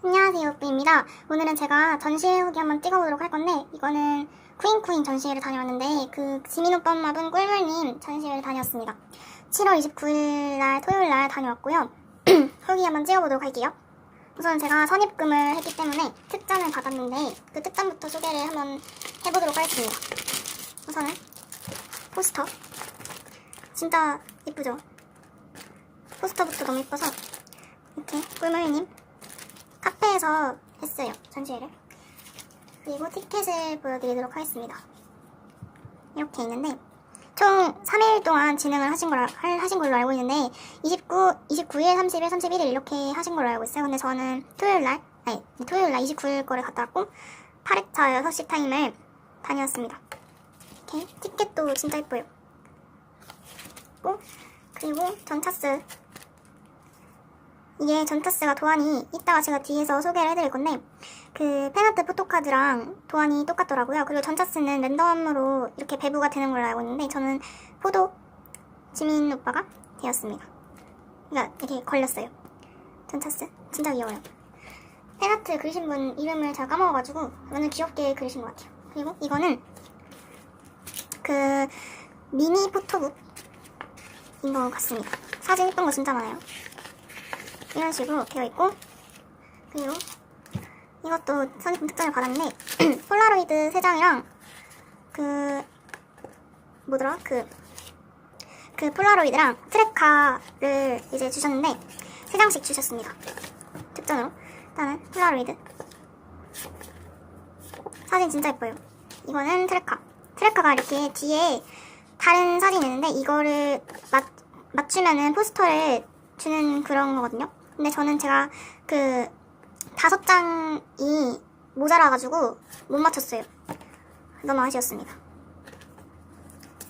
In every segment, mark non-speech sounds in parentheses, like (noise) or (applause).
안녕하세요, 뿌입니다. 오늘은 제가 전시회 후기 한번 찍어보도록 할 건데, 이거는 쿠인쿠인 전시회를 다녀왔는데, 그 지민 오빠 엄마 분 꿀물님 전시회를 다녀왔습니다. 7월 29일 날 토요일 날 다녀왔고요. (clears throat) 후기 한번 찍어보도록 할게요. 우선 제가 선입금을 했기 때문에 특전을 받았는데, 그 특전부터 소개를 한번 해보도록 하겠습니다. 우선은 포스터. 진짜 예쁘죠? 포스터부터 너무 예뻐서, 이렇게 꿀물님 카페에서 했어요 전시회를. 그리고 티켓을 보여드리도록 하겠습니다. 이렇게 있는데 총 3일 동안 진행을 하신 할- 하신 걸로 알고 있는데 29, 29일, 30일, 31일 이렇게 하신 걸로 알고 있어요. 근데 저는 토요일 날 아니 토요일 날 29일 거를 갔다 왔고 8회차 6시 타임을 다녀왔습니다. 이렇게 티켓도 진짜 예뻐요. 고 그리고 전차스 이게 전타스가 도안이 이따가 제가 뒤에서 소개를 해드릴 건데 그 팬아트 포토카드랑 도안이 똑같더라고요. 그리고 전타스는 랜덤으로 이렇게 배부가 되는 걸로 알고 있는데 저는 포도 지민 오빠가 되었습니다. 그러니까 이렇게 걸렸어요. 전타스 진짜 귀여워요. 팬아트 그리신 분 이름을 잘 까먹어가지고 완전 귀엽게 그리신 것 같아요. 그리고 이거는 그 미니 포토북인 것 같습니다. 사진 예쁜 거 진짜 많아요. 이런 식으로 되어 있고 그리고 이것도 선입금 특전을 받았는데 (clears throat) 폴라로이드 3장이랑 그 뭐더라? 그, 그 폴라로이드랑 트레카를 이제 주셨는데 3장씩 주셨습니다. 특전으로. 일단은 폴라로이드. 사진 진짜 예뻐요. 이거는 트레카. 트레카가 이렇게 뒤에 다른 사진이 있는데 이거를 맞, 맞추면은 포스터를 주는 그런 거거든요. 근데 저는 제가 그 다섯 장이 모자라가지고 못 맞췄어요. 너무 아쉬웠습니다.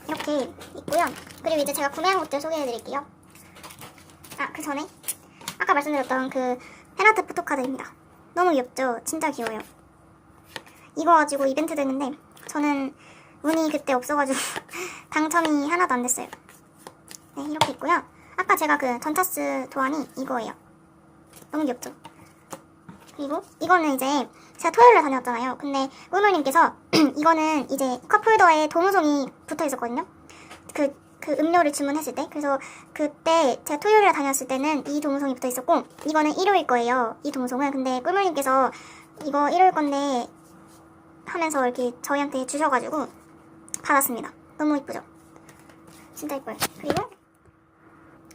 이렇게 있고요. 그리고 이제 제가 구매한 것들 소개해드릴게요. 아, 그 전에 아까 말씀드렸던 그 팬아트 포토카드입니다. 너무 귀엽죠? 진짜 귀여워요. 이거 가지고 이벤트도 했는데 저는 운이 그때 없어가지고 (laughs) 당첨이 하나도 안 됐어요. 네, 이렇게 있고요. 아까 제가 그 전차스 도안이 이거예요. 너무 귀엽죠? 그리고 이거는 이제 제가 토요일에 다녔잖아요. 근데 꿀물님께서 (clears throat) 이거는 이제 컵홀더에 도무송이 붙어 있었거든요. 그, 그 음료를 주문했을 때. 그래서 그때 제가 토요일에 다녔을 때는 이 도무송이 붙어 있었고 이거는 일요일 거예요. 이 도무송은. 근데 꿀물님께서 이거 일요일 건데 하면서 이렇게 저희한테 주셔가지고 받았습니다. 너무 이쁘죠? 진짜 이뻐요. 그리고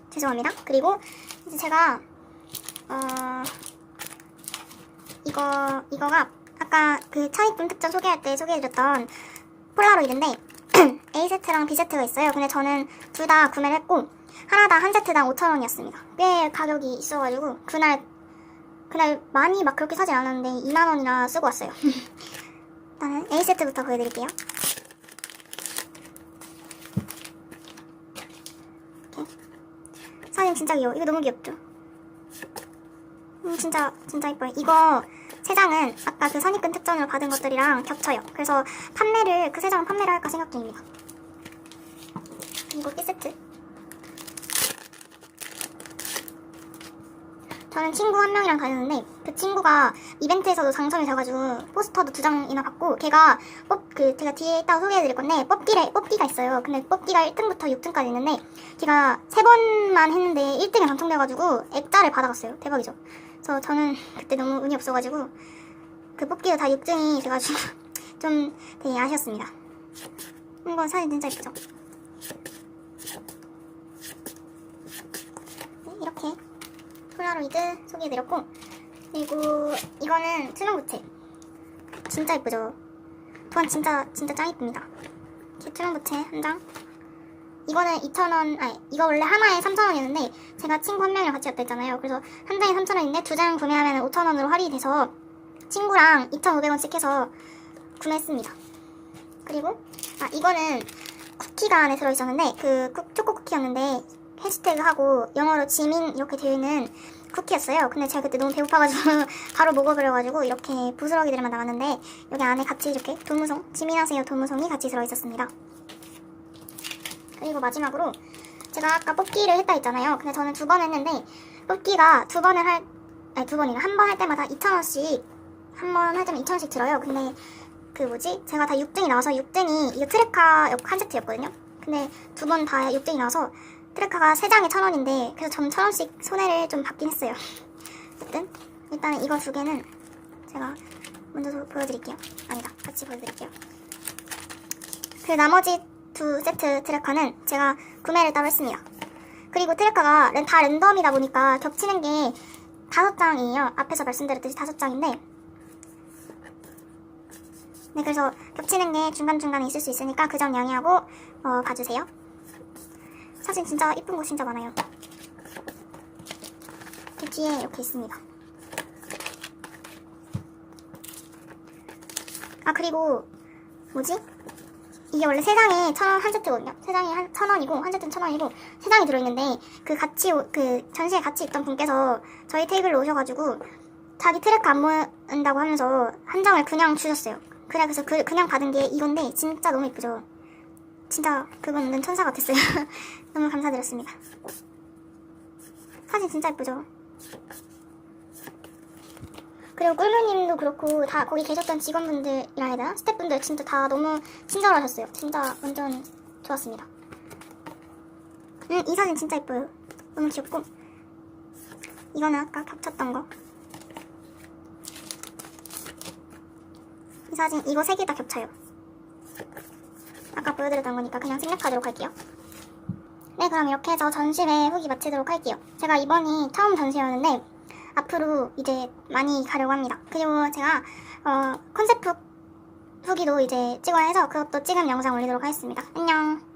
죄송합니다. 그리고 이제 제가 어 이거 이거가 아까 그 차입금 특전 소개할 때 소개해드렸던 폴라로이드인데 (clears throat) A 세트랑 B 세트가 있어요. 근데 저는 둘 다 구매를 했고 하나당 한 세트당 5천 원이었습니다. 꽤 가격이 있어가지고 그날 그날 많이 막 그렇게 사지 않았는데 2만 원이나 쓰고 왔어요. (laughs) 일단은 A 세트부터 보여드릴게요. 사진 진짜 귀여워. 이거 너무 귀엽죠? 음, 진짜, 진짜 이뻐요. 이거 세 장은 아까 그 선입금 특전으로 받은 것들이랑 겹쳐요. 그래서 판매를, 그 세 장은 판매를 할까 생각 중입니다. 이거 B세트. 저는 친구 한 명이랑 다녔는데 그 친구가 이벤트에서도 당첨이 돼가지고 포스터도 두 장이나 받고 걔가 뽑 그 제가 뒤에 있다가 소개해드릴 건데 뽑기를 뽑기가 있어요. 근데 뽑기가 1등부터 6등까지 있는데 걔가 세 번만 했는데 1등에 당첨돼가지고 액자를 받아갔어요. 대박이죠. 그래서 저는 그때 너무 운이 없어가지고 그 뽑기가 다 6등이 돼가지고 (laughs) 좀 되게 아쉬웠습니다. 이거 사진 진짜 예쁘죠? 네, 이렇게 폴라로이드 소개해드렸고 그리고 이거는 투명 부채 진짜 예쁘죠? 도안 진짜 진짜 짱 이쁩니다 이렇게 투명 부채 한 장 이거는 2,000원 아니 이거 원래 하나에 3,000원이었는데 제가 친구 한 명이랑 같이 갔다 했잖아요 그래서 한 장에 3,000원인데 두 장 구매하면 5,000원으로 할인이 돼서 친구랑 2,500원씩 해서 구매했습니다 그리고 아 이거는 쿠키가 안에 들어있었는데 그 쿠- 초코 쿠키였는데 해시태그하고 영어로 지민 이렇게 되어 있는 쿠키였어요. 근데 제가 그때 너무 배고파가지고 (laughs) 바로 먹어버려가지고 이렇게 부스러기들만 나왔는데 여기 안에 같이 이렇게 도무송 지민하세요 도무송이 같이 들어있었습니다. 그리고 마지막으로 제가 아까 뽑기를 했다 했잖아요. 근데 저는 두 번 했는데 뽑기가 두 번을 할 아니 두 번이나 한 번 할 때마다 2,000원씩 한 번 할 때면 2,000원씩 들어요. 근데 그 뭐지? 제가 다 6등이 나와서 6등이 이거 트레카 한 세트였거든요. 근데 두 번 다 6등이 나와서 트레카가 3장에 1,000원인데 그래서 전 1,000원씩 손해를 좀 받긴 했어요. 어쨌든 일단은 이거 두 개는 제가 먼저 도- 보여드릴게요. 아니다. 같이 보여드릴게요. 그 나머지 두 세트 트레카는 제가 구매를 따로 했습니다. 그리고 랜- 다 랜덤이다 보니까 겹치는 게 다섯 장이에요. 앞에서 말씀드렸듯이 다섯 장인데 네, 그래서 겹치는 게 중간중간에 있을 수 있으니까 그 점 양해하고 어, 봐주세요. 사진 진짜 이쁜 거 진짜 많아요. 그 뒤에 이렇게 있습니다. 아 그리고 뭐지? 이게 원래 세 장에 천 원 한 세트거든요. 세 장에 한 천 원이고 한 세트는 천 원이고 세 장이 들어있는데 그 같이 오- 그 전시회 같이 있던 분께서 저희 테이블로 오셔가지고 자기 트랙 안 모은다고 하면서 한 장을 그냥 주셨어요. 그래 그래서 그 그냥 받은 게 이건데 진짜 너무 이쁘죠. 진짜 그분은 천사 같았어요. 너무 감사드렸습니다. 사진 진짜 이쁘죠. 그리고 꿀물님도 그렇고 다 거기 계셨던 직원분들이라 해야 되나? 스태프분들 진짜 다 너무 친절하셨어요. 진짜 완전 좋았습니다. 음, 이 사진 진짜 예뻐요. 너무 귀엽고 이거는 아까 겹쳤던 거. 이 사진 이거 세 개 다 겹쳐요. 아까 보여드렸던 거니까 그냥 생략하도록 할게요. 네, 그럼 이렇게 해서 전시회 후기 마치도록 할게요. 제가 이번이 처음 전시회였는데 앞으로 이제 많이 가려고 합니다. 그리고 제가 어, 컨셉북 후기도 이제 찍어야 해서 그것도 찍은 영상 올리도록 하겠습니다. 안녕.